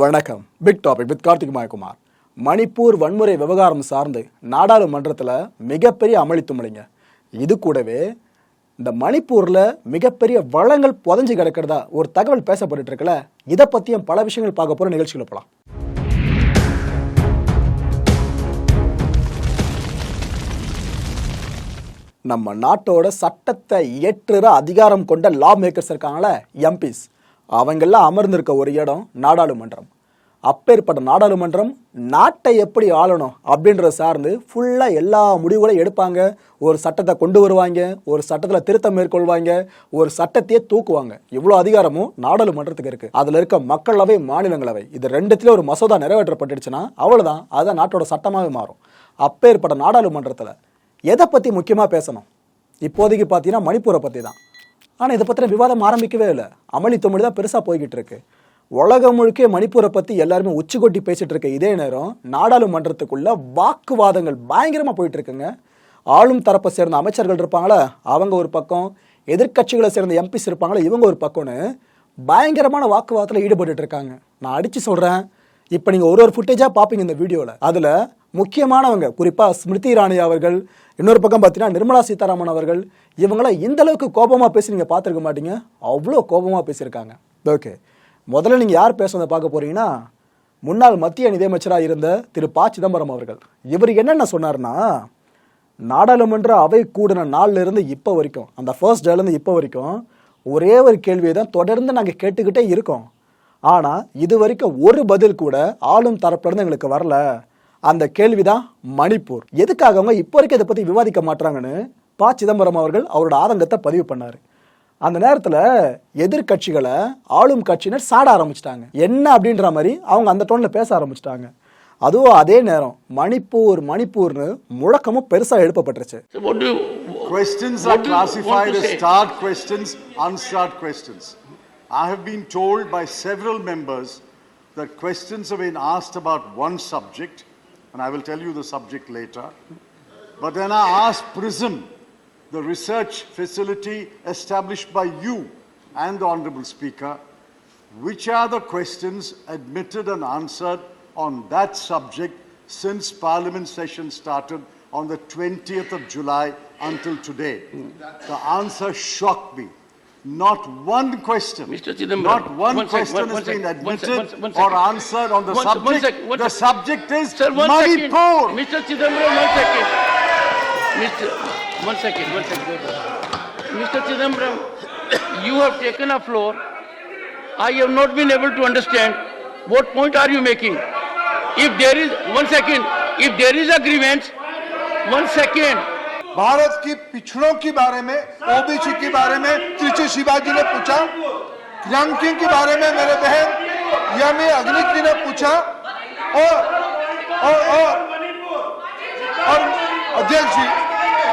வணக்கம். Big topic with Karthik Mayakumar. Manipur வன்முறை விவகாரம் சார்ந்து நாடாளுமன்றத்தில் மிகப்பெரிய அமளி துமளிங்க. இது கூடவே இந்த மணிப்பூரில் மிகப்பெரிய வளங்கள் புதஞ்சு கிடக்கிறதா ஒரு தகவல் பேசப்பட்டு இருக்குல்ல இதை பற்றியும் பல விஷயங்கள் பார்க்க போகிற நிகழ்ச்சிகளை போகலாம் நம்ம நாட்டோட சட்டத்தை இயற்றுற அதிகாரம் கொண்ட லா மேக்கர்ஸ் இருக்காங்களே எம்பிஸ் அவங்கெல்லாம் அமர்ந்திருக்க ஒரு இடம் நாடாளுமன்றம். அப்பேற்பட்ட நாடாளுமன்றம் நாட்டை எப்படி ஆளணும் அப்படின்றத சார்ந்து ஃபுல்லாக எல்லா முடிவுகளையும் எடுப்பாங்க. ஒரு சட்டத்தை கொண்டு வருவாங்க ஒரு சட்டத்தில் திருத்தம் மேற்கொள்வாங்க ஒரு சட்டத்தையே தூக்குவாங்க. இவ்வளோ அதிகாரமும் நாடாளுமன்றத்துக்கு இருக்குது அதில் இருக்க மக்களவை மாநிலங்களவை இது ரெண்டுத்துலேயும் ஒரு மசோதா நிறைவேற்றப்பட்டுடுச்சுன்னா அவ்வளோதான் அதுதான் நாட்டோட சட்டமாகவே மாறும். அப்பேற்பட்ட நாடாளுமன்றத்தில் எதை பற்றி முக்கியமாக பேசணும்? இப்போதைக்கு பார்த்தீங்கன்னா மணிப்பூரை பற்றி தான் ஆனால் இதை பற்றின விவாதம் ஆரம்பிக்கவே இல்லை. அமளி தமிழ் தான் பெருசாக போய்கிட்டு இருக்கு. உலகம் முழுக்க மணிப்பூரை பற்றி எல்லாருமே உச்சி கொட்டி பேசிட்டு இருக்க இதே நேரம் நாடாளுமன்றத்துக்குள்ள வாக்குவாதங்கள் பயங்கரமாக போயிட்டு இருக்குங்க. ஆளும் தரப்பை சேர்ந்த அமைச்சர்கள் இருப்பாங்களா? அவங்க ஒரு பக்கம். எதிர்க்கட்சிகளை சேர்ந்த எம்பிஸ் இருப்பாங்களா? இவங்க ஒரு பக்கம்னு பயங்கரமான வாக்குவாதத்தில் ஈடுபட்டு இருக்காங்க. நான் அடித்து சொல்கிறேன் இப்போ நீங்கள் ஒரு ஒரு ஃபுட்டேஜாக பார்ப்பீங்க இந்த வீடியோவில் அதில் முக்கியமானவங்க குறிப்பாக ஸ்மிருதி இரானி அவர்கள் இன்னொரு பக்கம் பார்த்தீங்கன்னா நிர்மலா சீதாராமன் அவர்கள் இவங்களாம் இந்த அளவுக்கு கோபமாக பேசி நீங்கள் பார்த்துருக்க மாட்டீங்க? அவ்வளோ கோபமாக பேசியிருக்காங்க. ஓகே. முதல்ல நீங்கள் யார் பேசுனதை பார்க்க போறீங்கன்னா முன்னாள் மத்திய நிதியமைச்சராக இருந்த திரு ப. சிதம்பரம் அவர்கள். இவர் என்னென்ன சொன்னார்னா நாடாளுமன்ற அவை கூடின நாள்லேருந்து இப்போ வரைக்கும் அந்த ஃபர்ஸ்ட் டேலேருந்து இப்போ வரைக்கும் ஒரே ஒரு கேள்வியை தான் தொடர்ந்து நாங்கள் கேட்டுக்கிட்டே இருக்கோம். ஆனால் இது வரைக்கும் ஒரு பதில் கூட ஆளும் தரப்புலேருந்து எங்களுக்கு வரல. அந்த கேள்விதான் மணிப்பூர். எதுக்காக அவங்க இப்போ வரைக்கும் இதை பற்றி விவாதிக்க மாட்டாங்கன்னு ப. சிதம்பரம் அவர்கள் அவரோட ஆதங்கத்தை பதிவு பண்ணார். அந்த நேரத்தில் எதிர்க்கட்சிகளை ஆளும் கட்சியினர் சாட ஆரம்பிச்சிட்டாங்க. என்ன அப்படின்ற மாதிரி அவங்க அந்த டோனில் பேச ஆரம்பிச்சிட்டாங்க. அதுவும் அதே நேரம் மணிப்பூர் மணிப்பூர்னு முழக்கமும் பெருசாக எழுப்பப்பட்டுருச்சு? Questions are classified as starred questions, unstarred questions. I have been told by several members that questions have been asked about one subject, and I will tell you the subject later. But then I asked PRISM, the research facility established by you and the Honorable Speaker, which are the questions admitted and answered on that subject since Parliament session started on the 20th of July until today? The answer shocked me. Not one question, Mr. Chidambaram, not one, one sec, question one- one has been sec, one sec, admitted one sec, or answered on the sec, subject. sec, the subject is Sir, one second. Manipur. Mr. Chidambaram, one second. Mr. One second, one second. Mr. Chidambaram, you have taken a floor. I have not been able to understand what point are you making. If there is, one second, if there is a grievance, one second. Bharat की पिछड़ों के बारे में OBC के बारे में त्रिची शिवाजी ने पूछा रैंकिंग के बारे में मेरे बहन यमी अग्नित्री ने पूछा और और और और अध्यक्ष जी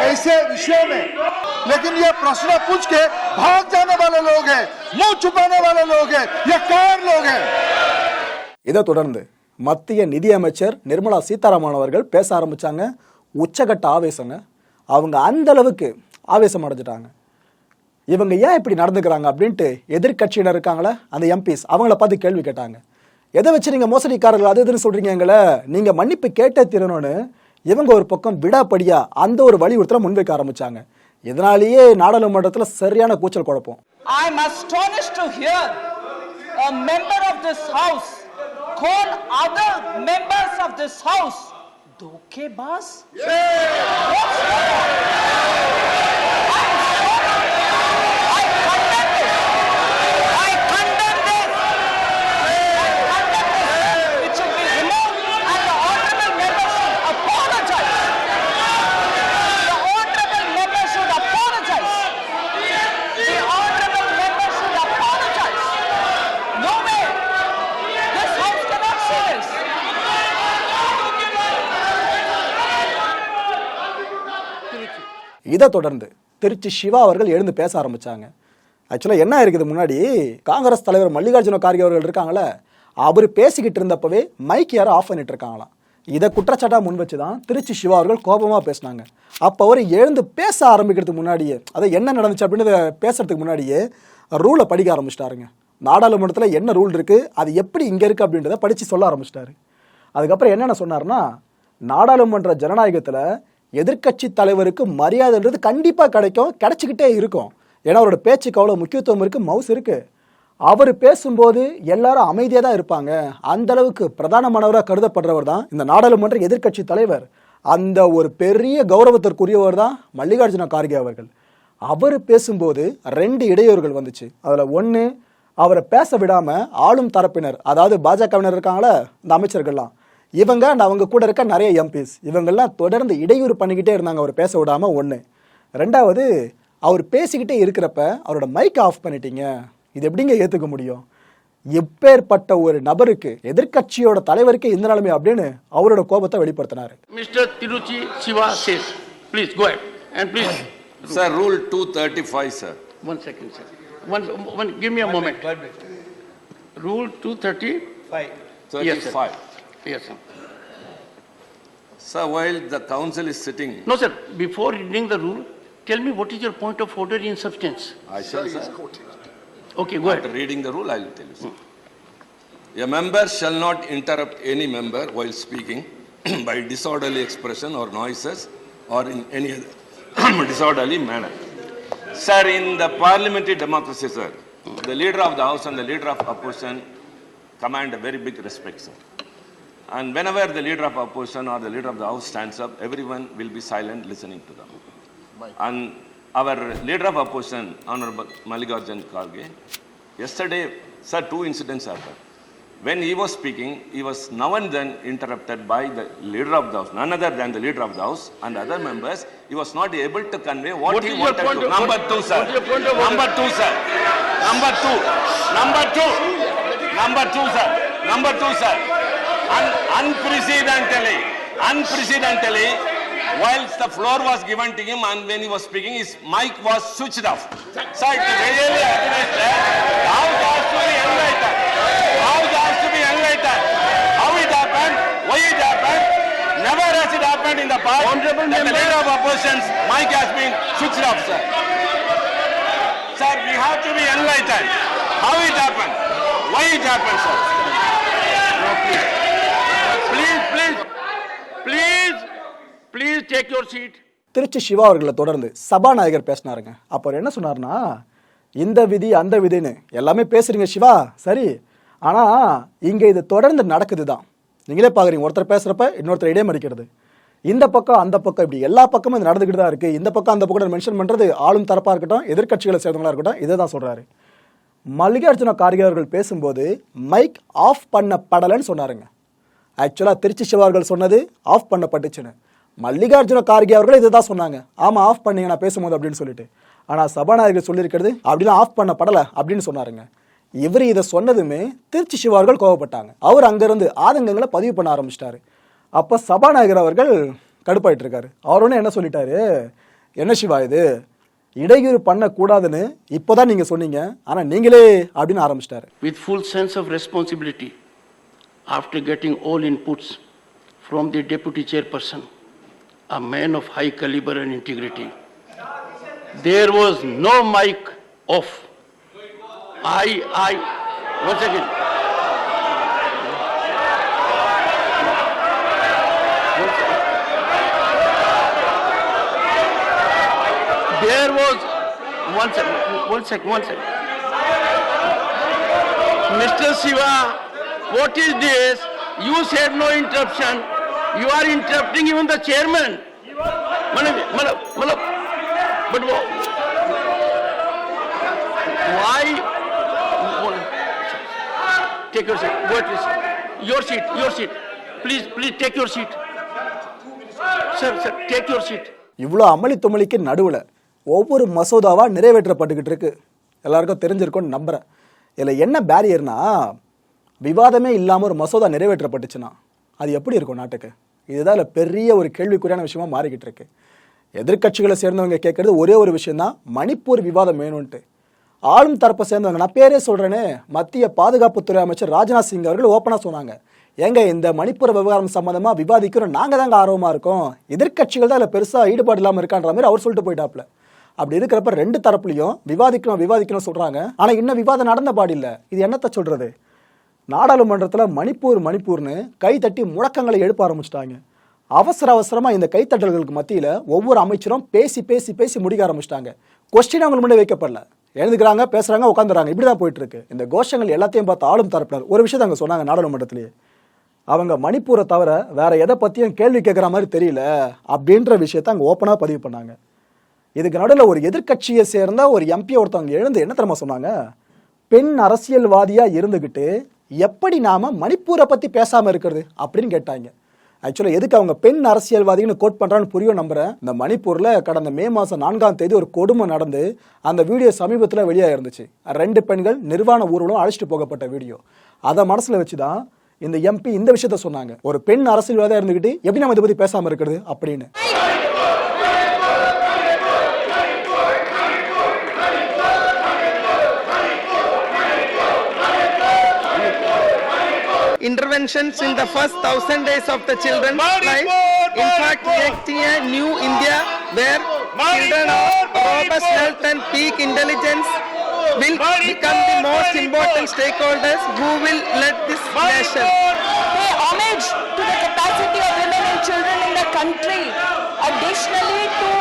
ऐसे विषयों में लेकिन ये प्रश्न पूछ के भाग जाने वाले लोग हैं मुंह छुपाने वाले लोग हैं ये कौन लोग हैं இதை தொடர்ந்து மத்திய நிதியமைச்சர் நிர்மலா சீதாராமன் அவர்கள் பேச ஆரம்பிச்சாங்க உச்சகட்ட ஆவேசங்க அவங்க அந்த அளவுக்கு ஆவேசம் அடைஞ்சிட்டாங்க. இவங்க ஏன் இப்படி நடந்துக்கிறாங்க அப்படின்ட்டு எதிர்க்கட்சியினர் இருக்காங்களே? அந்த எம்பிஸ் அவங்கள பார்த்து கேள்வி கேட்டாங்க. எதை வச்சு நீங்கள் மோசடிக்காரர்கள்? அது இதுன்னு சொல்கிறீங்க எங்களை. நீங்கள் மன்னிப்பு கேட்டே தீரணும்னு இவங்க ஒரு பக்கம் விடாப்படியாக அந்த ஒரு வலியுறுத்தலை முன்வைக்க ஆரம்பிச்சாங்க. இதனாலேயே நாடாளுமன்றத்தில் சரியான கூச்சல் குழப்பம். I am astonished to hear a member of this house call other members of this house Okay, boss. இதை தொடர்ந்து திருச்சி சிவா அவர்கள் எழுந்து பேச ஆரம்பித்தாங்க ஆக்சுவலாக என்ன இருக்குது முன்னாடி? காங்கிரஸ் தலைவர் மல்லிகார்ஜுன கார்கே அவர்கள் இருக்காங்களே அவர் பேசிக்கிட்டு இருந்தப்பவே மைக் யாரோ ஆஃப் பண்ணிட்டு இருக்காங்களாம். இதை குற்றச்சாட்டாக முன் வச்சு தான் திருச்சி சிவா அவர்கள் கோபமாக பேசினாங்க. அப்போ அவர் எழுந்து பேச ஆரம்பிக்கிறதுக்கு முன்னாடியே அதை என்ன நடந்துச்சு அப்படின்னு பேசுறதுக்கு முன்னாடியே ரூலை படிக்க ஆரம்பிச்சிட்டாருங்க. நாடாளுமன்றத்தில் என்ன ரூல் இருக்குது அது எப்படி இங்கே இருக்குது அப்படின்றத படித்து சொல்ல ஆரம்பிச்சிட்டாரு. அதுக்கப்புறம் என்னென்ன சொன்னார்னா நாடாளுமன்ற ஜனநாயகத்தில் எதிர்க்கட்சி தலைவருக்கு மரியாதைன்றது கண்டிப்பாக கிடைக்கும் கிடைச்சிக்கிட்டே இருக்கும். ஏன்னா அவரோட பேச்சுக்கு அவ்வளோ முக்கியத்துவம் இருக்குது மவுஸ் இருக்குது அவர் பேசும்போது எல்லாரும் அமைதியாக தான் இருப்பாங்க. அந்த அளவுக்கு பிரதானமானவராக கருதப்படுறவர் தான் இந்த நாடாளுமன்ற எதிர்க்கட்சி தலைவர். அந்த ஒரு பெரிய கௌரவத்திற்குரியவர் தான் மல்லிகார்ஜுன கார்கே அவர்கள். அவர் பேசும்போது ரெண்டு இடையூறுகள் வந்துச்சு. அதில் ஒன்று அவரை பேச விடாமல் ஆளும் தரப்பினர் அதாவது பாஜகவினர் இருக்காங்களே இந்த அமைச்சர்கள்லாம் இவங்க and அவங்க கூட இருக்க நிறைய எம்பிஸ் இவங்கெல்லாம் தொடர்ந்து இடையூறு பண்ணிக்கிட்டே இருந்தாங்க அவர் பேச விடாம ஒன்று ரெண்டாவது அவர் பேசிக்கிட்டே இருக்கிறப்ப அவரோட மைக் ஆஃப் பண்ணிட்டீங்க இது எப்படிங்க ஏற்றுக்க முடியும் எப்பேற்பட்ட ஒரு நபருக்கு எதிர்க்கட்சியோட தலைவருக்கு இந்த நிலைமை அப்படின்னு அவரோட கோபத்தை வெளிப்படுத்தினாரு Mr. Tiruchi Siva says, please go ahead. And please, Sir, Rule 235, sir. one second, sir. One, one, give me a moment. Rule 230? Yes, sir. 35. Yes, sir. Sir, while the council is sitting, No, sir, before reading the rule, tell me what is your point of order in substance? I shall, sir, Okay, go after ahead. reading the rule, I will tell you, sir. A member shall not interrupt any member while speaking by disorderly expression or noises or in any other disorderly manner. Sir, in the parliamentary democracy, sir, the leader of the house and the leader of opposition command a very big respect, sir. And whenever the leader of opposition or the leader of the house stands up, everyone will be silent listening to them. And our leader of opposition, Honorable Mallikarjun Kharge, yesterday, sir, two incidents happened. When he was speaking, he was now and then interrupted by the leader of the house, none other than the leader of the house and other members. He was not able to convey what, What he wanted to. of- Number what- two, sir. what is your point of? Number two, sir. Number two. Number two. Number two, sir. Number two, sir. Un- unprecedentedly, unprecedentedly, whilst the floor was given to him and when he was speaking, his mic was switched off. Sir, it really that. How has to be enlightened? How has to be enlightened? How it happened? Why it happened? Never has it happened in the past. Honorable that the member- leader of opposition's mic has been switched off, sir. Sir, we have to be enlightened. How it happened? Why it happened, sir? Please please take your seat Tiruchi Siva அவர்களை தொடர்ந்து சபாநாயகர் பேசினாருங்க. அப்போ என்ன சொன்னார்னா இந்த விதி அந்த விதின்னு எல்லாமே பேசுறீங்க சிவா. சரி. ஆனால் இங்கே இது தொடர்ந்து நடக்குது தான் நீங்களே பார்க்குறீங்க ஒருத்தர் பேசுகிறப்ப இன்னொருத்தர் இடைமறிக்கிறது. இந்த பக்கம் அந்த பக்கம் இப்படி எல்லா பக்கமும் இது நடந்துக்கிட்டு தான் இருக்குது இந்த பக்கம் அந்த பக்கம் மென்ஷன் பண்ணுறது ஆளும் தரப்பாக இருக்கட்டும் எதிர்க்கட்சிகளை சேர்ந்தவங்களாக இருக்கட்டும் இதை தான் சொல்கிறாரு மல்லிகார்ஜுன கார்கே அவர்கள் பேசும்போது மைக் ஆஃப் பண்ணப்படலைன்னு சொன்னாருங்க. ஆக்சுவலாக திருச்சி சிவார்கள் சொன்னது ஆஃப் பண்ணப்பட்டுச்சுன்னு. மல்லிகார்ஜுன கார்கே அவர்கள் இதை தான் சொன்னாங்க. ஆமாம் ஆஃப் பண்ணீங்க நான் பேசும்போது அப்படின்னு சொல்லிட்டு. ஆனால் சபாநாயகர் சொல்லியிருக்கிறது அப்படிலாம் ஆஃப் பண்ணப்படலை அப்படின்னு சொன்னாருங்க. இவர் இதை சொன்னதுமே திருச்சி சிவார்கள் கோவப்பட்டாங்க. அவர் அங்கேருந்து ஆதங்கங்களை பதிவு பண்ண ஆரம்பிச்சிட்டாரு. அப்போ சபாநாயகர் அவர்கள் கடுப்பாயிட்டு இருக்காரு அவர் ஒன்று என்ன சொல்லிட்டாரு? என்ன சிவா இது? இடையூறு பண்ணக்கூடாதுன்னு இப்போதான் நீங்க சொன்னீங்க. ஆனால் நீங்களே அப்படின்னு ஆரம்பிச்சிட்டாரு. With full sense of responsibility after getting all inputs from the deputy chairperson, a man of high caliber and integrity. There was no mic off. I, I, once again. There was, one second, one second, one second. Mr. Siva, what is this? You said no interruption. You are interrupting even the chairman. Malab, malab, malab. But why? Take your seat. Go at. Your seat, your seat. Please, please take your seat. Sir, sir, take your seat. இவ்வளோ அமளி துமளிக்கு நடுவில் ஒவ்வொரு மசோதாவாக நிறைவேற்றப்பட்டுக்கிட்டு இருக்கு எல்லாருக்கும் தெரிஞ்சிருக்கும்னு நம்புகிறேன் இதில் என்ன பேரியர்னா விவாதமே இல்லாமல் ஒரு மசோதா நிறைவேற்றப்பட்டுச்சுன்னா அது எப்படி இருக்கும் நாட்டுக்கு? இதுதான் இல்லை பெரிய ஒரு கேள்விக்குறியான விஷயமா மாறிக்கிட்டு இருக்கு. எதிர்க்கட்சிகளை சேர்ந்தவங்க கேட்குறது ஒரே ஒரு விஷயந்தான் மணிப்பூர் விவாதம் வேணும்ன்ட்டு. ஆளும் தரப்பை சேர்ந்தவங்க நான் பேரே சொல்கிறேன்னு மத்திய பாதுகாப்புத்துறை அமைச்சர் ராஜ்நாத் சிங் அவர்கள் ஓப்பனாக சொன்னாங்க. ஏங்க இந்த மணிப்பூர் விவகாரம் சம்மந்தமாக விவாதிக்கிறோம் நாங்கள் தாங்க ஆர்வமாக இருக்கோம். எதிர்க்கட்சிகள் தான் இல்லை பெருசாக ஈடுபாடு இல்லாமல் இருக்கான்ற மாதிரி அவர் சொல்லிட்டு போயிட்டாப்ல அப்படி இருக்கிறப்ப ரெண்டு தரப்புலையும் விவாதிக்கணும் விவாதிக்கணும் சொல்கிறாங்க ஆனால் இன்னும் விவாதம் நடந்த பாடில்லை இது என்னத்தை சொல்கிறது நாடாளுமன்றத்தில் மணிப்பூர் மணிப்பூர்னு கைத்தட்டி முழக்கங்களை எழுப்ப ஆரம்பிச்சிட்டாங்க. அவசர அவசரமாக இந்த கைத்தட்டல்களுக்கு மத்தியில் ஒவ்வொரு அமைச்சரும் பேசி பேசி பேசி முடிக்க ஆரம்பிச்சிட்டாங்க. கொஸ்டின் அவங்க முன்னாடி வைக்கப்படல. எழுதுக்கிறாங்க பேசுகிறாங்க உட்காந்துறாங்க இப்படிதான் போயிட்டு இருக்கு இந்த கோஷங்கள் எல்லாத்தையும் பார்த்து ஆளும் தரப்பினர். ஒரு விஷயத்தை அங்கே சொன்னாங்க நாடாளுமன்றத்திலேயே அவங்க மணிப்பூரை தவிர வேற எதை பற்றியும் கேள்வி கேட்குற மாதிரி தெரியல அப்படின்ற விஷயத்த அங்கே ஓப்பனாக பதிவு பண்ணாங்க. இதுக்கு நடுவில் ஒரு எதிர்க்கட்சியை சேர்ந்த ஒரு எம்பி ஒருத்தவங்க எழுந்து என்ன தெரியுமா சொன்னாங்க? பெண் அரசியல்வாதியாக இருந்துக்கிட்டு எப்படி நாம் மணிப்பூரை பற்றி பேசாமல் இருக்கிறது அப்படின்னு கேட்டாங்க. ஆக்சுவலாக எதுக்கு அவங்க பெண் அரசியல்வாதின்னு கோட் பண்ணுறான்னு புரியும் நம்புறேன். இந்த மணிப்பூரில் கடந்த மே மாதம் நான்காம் தேதி ஒரு கொடுமை நடந்து அந்த வீடியோ சமீபத்தில் வெளியாக இருந்துச்சு. ரெண்டு பெண்கள் நிர்வாண ஊர்வலம் அழைச்சிட்டு போகப்பட்ட வீடியோ. அதை மனசில் வச்சு தான் இந்த எம்பி இந்த விஷயத்த சொன்னாங்க. ஒரு பெண் அரசியல்வாதாக இருந்துக்கிட்டு எப்படி நம்ம இதை பற்றி பேசாமல் இருக்கிறது அப்படின்னு. Interventions in the first thousand days of the children's life. In fact, creating a new India where children of robust health and peak intelligence will become the most important stakeholders who will lead this nation. pay homage to the capacity of women and children in the country. Additionally, to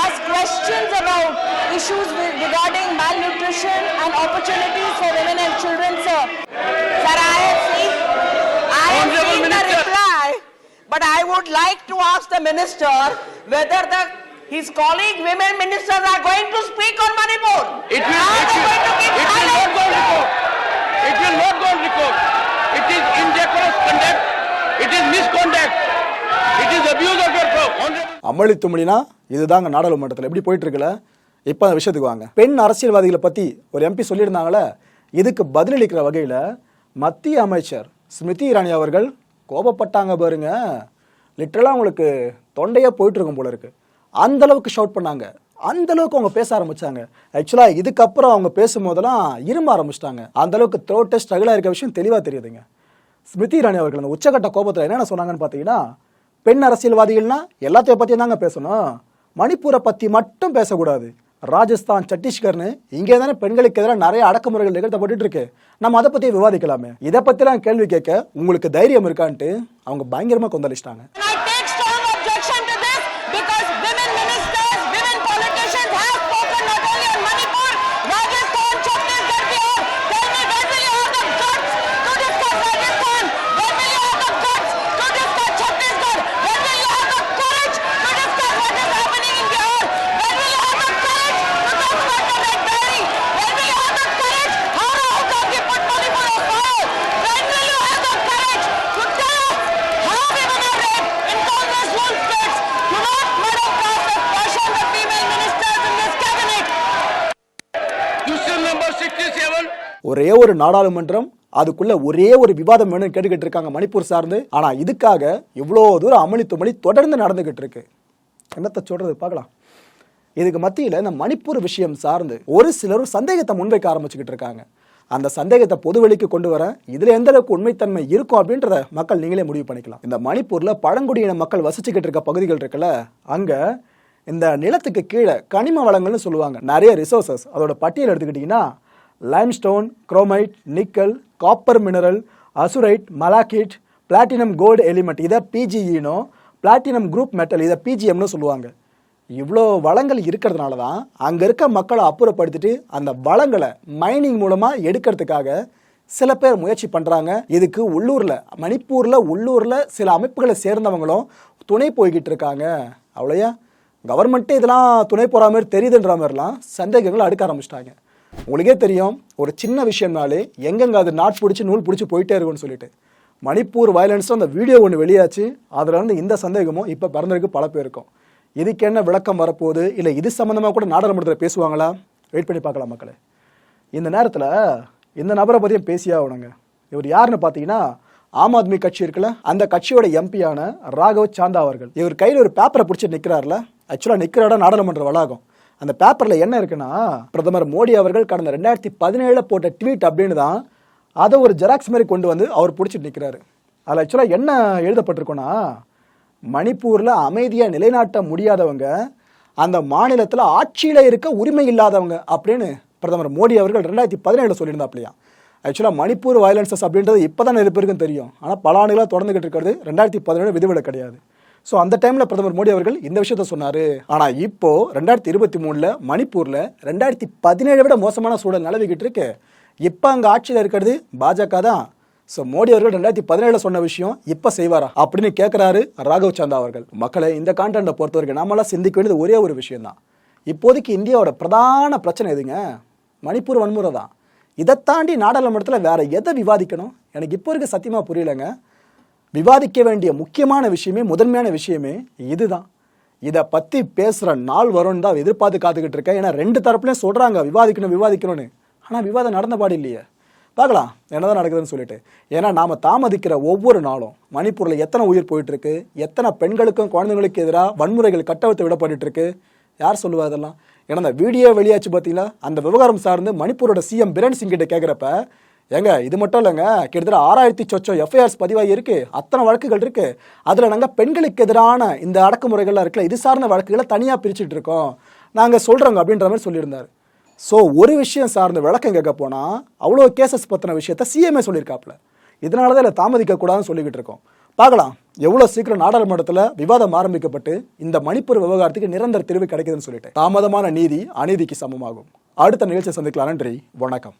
ask questions about issues regarding malnutrition and opportunities for women and children, sir. Sir, would like to ask the minister whether the his colleague women ministers are going to speak on Manipur. It will, Are it will, going to keep it will not go on record. It will not go on record. It is indecorous conduct. It is misconduct. It is abuse of your அமளி துமளினா இதுதாங்க நாடாளுமன்றத்தில் எப்படி போயிட்டு இருக்குல்ல இப்போ அந்த விஷயத்துக்கு வாங்க பெண் அரசியல்வாதிகளை பத்தி ஒரு எம்பி சொல்லியிருந்தாங்களே இதுக்கு பதிலளிக்கிற வகையில் மத்திய அமைச்சர் ஸ்மிருதி இரானி அவர்கள் கோபப்பட்டாங்க பாருங்க லிட்ரலாக உங்களுக்கு தொண்டையாக போயிட்டுருக்கும் போல இருக்கு. அந்த அளவுக்கு ஷவுட் பண்ணாங்க. அந்த அளவுக்கு அவங்க பேச ஆரம்பிச்சாங்க. ஆக்சுவலாக இதுக்கப்புறம் அவங்க பேசும்போதெல்லாம் இரும்ப ஆரம்பிச்சிட்டாங்க. அந்த அளவுக்கு த்ரோட்டு ஸ்ட்ரகிளாக இருக்க விஷயம் தெளிவாக தெரியுதுங்க. ஸ்மிருதி இராணி அவர்கள் அந்த உச்சகட்ட கோபத்தில் என்னென்ன சொன்னாங்கன்னு பார்த்தீங்கன்னா பெண் அரசியல்வாதிகள்னா எல்லாத்தையும் பற்றியும் தாங்க பேசணும். மணிப்பூரை பற்றி மட்டும் பேசக்கூடாது. ராஜஸ்தான் சத்தீஸ்கர்னு இங்கே தானே பெண்களுக்கு எதிராக நிறைய அடக்குமுறைகள் நிகழ்த்தப்பட்டு இருக்கு. நம்ம அதை பற்றி விவாதிக்கலாமே. இதை பற்றிலாம் கேள்வி கேட்க உங்களுக்கு தைரியம் இருக்கான்ட்டு அவங்க பயங்கரமாக கொந்தளிச்சிட்டாங்க And I take strong objection to this because women ministers, women politicians have spoken not only on Manipur, Rajasthan, Chhattisgarh, Bihar. Tell me when will you have the guts to discuss Rajasthan? When will you have the guts to discuss Chhattisgarh? When will you have the courage to discuss what is happening in Bihar? When will you have the courage to talk about the Red Berry? When will you have the courage? How Rahul Gandhi put Manipur on fire? When will you have the courage to tell us how women are raped in Congress ruled states? Do not murder cast aspersion the female ministers in this cabinet. question number 67. ஒரே ஒரு நாடாளுமன்றம் அதுக்குள்ள ஒரே ஒரு விவாதம் வேணும்னு கேட்டுக்கிட்டு இருக்காங்க மணிப்பூர் சார்ந்து. ஆனா இதுக்காக இவ்வளோ தூரம் அமளி துமளி தொடர்ந்து நடந்துகிட்டு இருக்கு என்னத்தை சொல்றது பார்க்கலாம். இதுக்கு மத்தியில் இந்த மணிப்பூர் விஷயம் சார்ந்து ஒரு சிலரும் சந்தேகத்தை முன்வைக்க ஆரம்பிச்சுக்கிட்டு இருக்காங்க அந்த சந்தேகத்தை பொதுவெளிக்கு கொண்டு வர இதுல எந்த அளவுக்கு உண்மைத்தன்மை இருக்கும் அப்படின்றத மக்கள் நீங்களே முடிவு பண்ணிக்கலாம். இந்த மணிப்பூர்ல பழங்குடியின மக்கள் வசிச்சுக்கிட்டு இருக்க பகுதிகள் இருக்குல்ல அங்க இந்த நிலத்துக்கு கீழே கனிம வளங்கள்னு சொல்லுவாங்க. நிறைய ரிசோர்சஸ் அதோட பட்டியல் எடுத்துக்கிட்டிங்கன்னா limestone chromite nickel copper mineral azurite malachite platinum gold element இதை பிஜிஇனோ பிளாட்டினம் குரூப் மெட்டல் இதை பிஜிஎம்னு சொல்லுவாங்க. இவ்வளோ வளங்கள் இருக்கிறதுனால தான் அங்கே இருக்க மக்களை அப்புறப்படுத்திட்டு அந்த வளங்களை மைனிங் மூலமாக எடுக்கிறதுக்காக சில பேர் முயற்சி பண்ணுறாங்க இதுக்கு உள்ளூரில் மணிப்பூரில் உள்ளூரில் சில அமைப்புகளை சேர்ந்தவங்களும் துணை போய்கிட்டு இருக்காங்க. அவ்வளோயா? கவர்மெண்ட்டே இதெல்லாம் துணை போகிற மாதிரி தெரியுதுன்ற மாதிரிலாம் சந்தேகங்களை அடுக்க ஆரம்பிச்சிட்டாங்க. உங்களுக்கே தெரியும் ஒரு சின்ன விஷயம்னாலே எங்கெங்க அது நாட் பிடிச்சி நூல் பிடிச்சி போயிட்டே இருக்கும்னு சொல்லிட்டு. மணிப்பூர் வயலன்ஸும் அந்த வீடியோ ஒன்று வெளியாச்சு. அதில் இருந்து இந்த சந்தேகமும் இப்போ பிறந்திருக்கு பல பேருக்கும் இதுக்கு என்ன விளக்கம் வரப்போகுது? இல்லை இது சம்மந்தமாக கூட நாடாளுமன்றத்தில் பேசுவாங்களா? வெயிட் பண்ணி பார்க்கலாம் மக்களே. இந்த நேரத்தில் இந்த நபரை பற்றியும் பேசியே ஆகணுங்க. இவர் யாருன்னு பார்த்தீங்கன்னா ஆம் ஆத்மி கட்சி இருக்குல்ல அந்த கட்சியோட எம்பியான ராகவ் சாந்தா அவர்கள். இவர் கையில் ஒரு பேப்பரை பிடிச்சி நிற்கிறார்ல ஆக்சுவலாக நிற்கிற இடம் நாடாளுமன்ற வளாகம். அந்த பேப்பரில் என்ன இருக்குன்னா பிரதமர் மோடி அவர்கள் கடந்த ரெண்டாயிரத்தி பதினேழில் போட்ட ட்வீட் அப்படின்னு தான் அதை ஒரு ஜெராக்ஸ் மாதிரி கொண்டு வந்து அவர் பிடிச்சிட்டு நிற்கிறாரு அதில் ஆக்சுவலாக என்ன எழுதப்பட்டிருக்கோன்னா மணிப்பூரில் அமைதியாக நிலைநாட்ட முடியாதவங்க அந்த மாநிலத்தில் ஆட்சியில் இருக்க உரிமை இல்லாதவங்க அப்படின்னு பிரதமர் மோடி அவர்கள் ரெண்டாயிரத்தி பதினேழில் சொல்லியிருந்தாப்லையா. ஆக்சுவலாக மணிப்பூர் வயலன்சஸ் அப்படின்றது இப்போ தான் நிறைய பேருக்கும் தெரியும். ஆனால் பல ஆண்டுகளாக தொடர்ந்துகிட்டு இருக்கிறது ரெண்டாயிரத்தி பதினேழு விதிவிட கிடையாது. ஸோ அந்த டைமில் பிரதமர் மோடி அவர்கள் இந்த விஷயத்த சொன்னார். ஆனால் இப்போ ரெண்டாயிரத்தி இருபத்தி மூணில் மணிப்பூரில் ரெண்டாயிரத்தி பதினேழை விட மோசமான சூழல் நிலவிக்கிட்டு இருக்கு இப்போ அங்கே ஆட்சியில் இருக்கிறது பாஜக தான். ஸோ மோடி அவர்கள் ரெண்டாயிரத்தி பதினேழில் சொன்ன விஷயம் இப்போ செய்வாரா அப்படின்னு கேட்குறாரு ராகவ் சந்தா அவர்கள். மக்களை இந்த கான்டென்ட்டை பொறுத்த வரைக்கும் நாமெல்லாம் சிந்திக்க வேண்டியது ஒரே ஒரு விஷயம் தான் இப்போதைக்கு இந்தியாவோட பிரதான பிரச்சனை எதுங்க? மணிப்பூர் வன்முறை தான். இதை தாண்டி நாடாளுமன்றத்தில் வேற எதை விவாதிக்கணும்? எனக்கு இப்போ இருக்க சத்தியமாக புரியலைங்க. விவாதிக்க வேண்டிய முக்கியமான விஷயமே முதன்மையான விஷயமே இதுதான். இதை பற்றி பேசுகிற நாள் வரும்னு தான் எதிர்பார்த்து காத்துக்கிட்டு இருக்கேன். ஏன்னா ரெண்டு தரப்புலையும் சொல்கிறாங்க விவாதிக்கணும் விவாதிக்கணும்னு. ஆனால் விவாதம் நடந்த பாடு இல்லையே. பார்க்கலாம் என்னதான் நடக்குதுன்னு சொல்லிட்டு. ஏன்னா நாம் தாமதிக்கிற ஒவ்வொரு நாளும் மணிப்பூரில் எத்தனை உயிர் போயிட்டுருக்கு எத்தனை பெண்களுக்கும் குழந்தைங்களுக்கு எதிராக வன்முறைகள் கட்டவத்தை விடப்பட்டுருக்கு யார் சொல்லுவா இதெல்லாம்? ஏன்னா அந்த வீடியோ வெளியாச்சு பார்த்தீங்களா? அந்த விவகாரம் சார்ந்து மணிப்பூரோட சிஎம் பிரேன் சிங் கிட்ட கேட்குறப்ப ஏங்க இது மட்டும் இல்லைங்க கிட்டத்தட்ட ஆறாயிரத்தி சொச்சம் எஃப்ஐஆர்ஸ் பதிவாகி இருக்கு. அத்தனை வழக்குகள் இருக்கு. அதில் நாங்கள் பெண்களுக்கு எதிரான இந்த அடக்குமுறைகள்லாம் இருக்குல்ல இது சார்ந்த வழக்குகளை தனியாக பிரிச்சுட்டு இருக்கோம். நாங்கள் சொல்கிறோங்க அப்படின்ற மாதிரி சொல்லியிருந்தார். ஸோ ஒரு விஷயம் சார்ந்த விளக்கம் கேட்க போனால் அவ்வளோ கேசஸ் பற்றின விஷயத்த சிஎம்ஏ சொல்லியிருக்காப்புல. இதனால தான் இதை தாமதிக்கக்கூடாதுன்னு சொல்லிக்கிட்டு இருக்கோம். பார்க்கலாம் எவ்வளோ சீக்கிரம் நாடாளுமன்றத்தில் விவாதம் ஆரம்பிக்கப்பட்டு இந்த மணிப்பூர் விவகாரத்துக்கு நிரந்தர தீர்வு கிடைக்குதுன்னு சொல்லிட்டு. தாமதமான நீதி அநீதிக்கு சமமாகும். அடுத்த நிகழ்ச்சியை சந்திக்கலாம். நன்றி வணக்கம்.